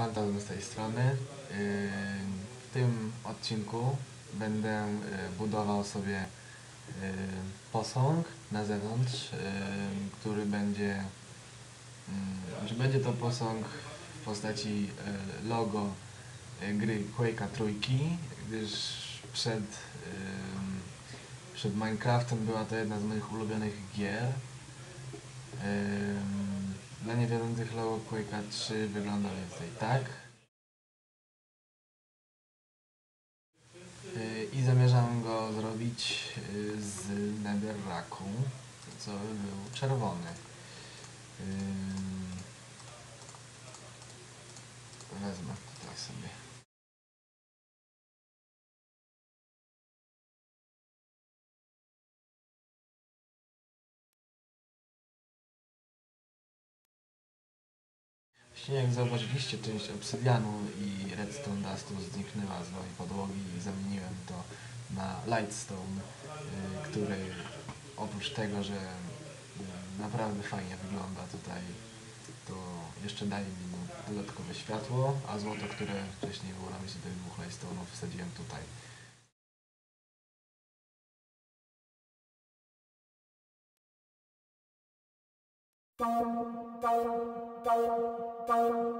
Fantazm z tej strony. Yy, W tym odcinku będę yy, budował sobie yy, posąg na zewnątrz, który będzie, że będzie to posąg w postaci logo gry Quake'a trójki, gdyż przed, przed Minecraftem była to jedna z moich ulubionych gier. Dla niewiedzących logo Quake'a 3 wygląda więc tutaj tak. Yy, I zamierzam go zrobić yy, z netherracku, co by był czerwony. Ym, Wezmę tutaj sobie. Nie zauważyliście, część obsydianu i redstone dustu zniknęła z mojej podłogi i zamieniłem to na lightstone, y, który oprócz tego, że y, naprawdę fajnie wygląda tutaj, to jeszcze daje mi no, dodatkowe światło, a złoto, które wcześniej było na myśli tych dwóch lightstone'ów wsadziłem tutaj. Thank you. Original.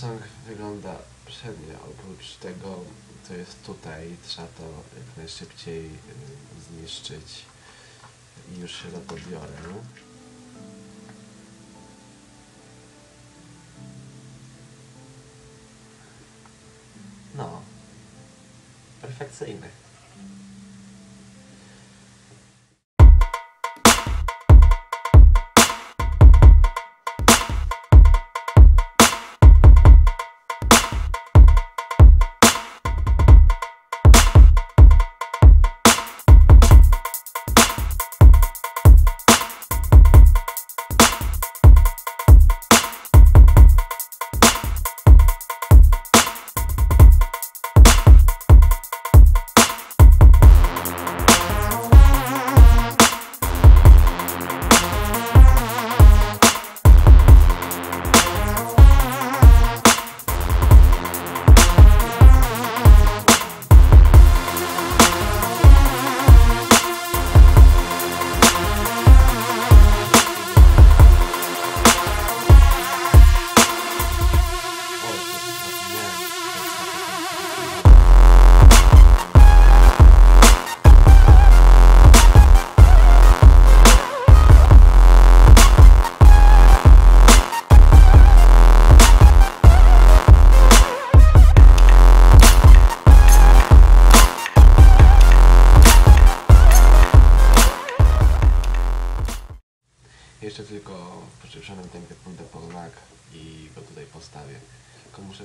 Posąg wygląda przednio, oprócz tego, co jest tutaj, trzeba to jak najszybciej y, zniszczyć i już się za to biorę. No, perfekcyjny.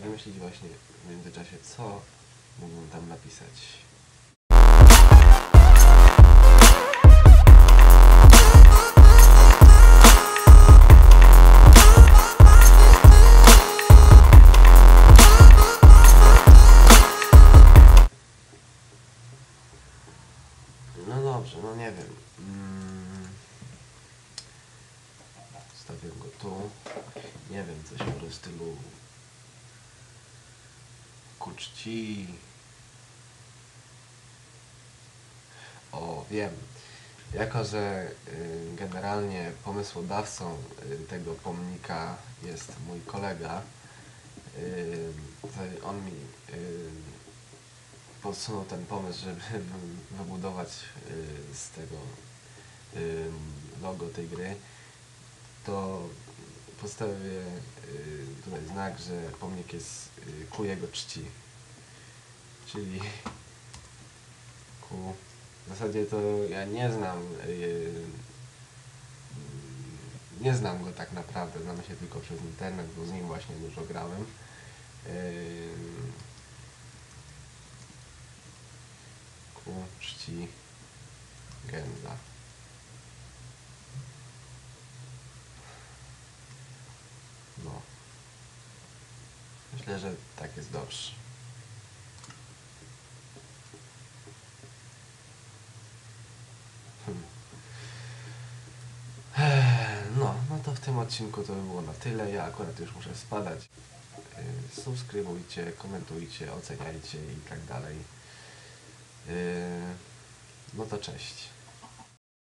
Wymyślić właśnie w międzyczasie, co mógłbym tam napisać. No dobrze, no nie wiem. Mm. Stawię go tu. Nie wiem, coś może w stylu ku czci. O, wiem. Jako, że y, generalnie pomysłodawcą y, tego pomnika jest mój kolega, y, on mi podsunął ten pomysł, żeby wy- wybudować z tego logo tej gry, to postawię y, tutaj znak, że pomnik jest y, ku jego czci. Czyli ku... W zasadzie to ja nie znam y, nie znam go tak naprawdę, znamy się tylko przez internet, bo z nim właśnie dużo grałem. Ku czci Genza. No. Myślę, że tak jest dobrze. Hmm. Ech, No, no to w tym odcinku to by było na tyle. Ja akurat już muszę spadać. Yy, Subskrybujcie, komentujcie, oceniajcie i tak dalej. Yy, No to cześć.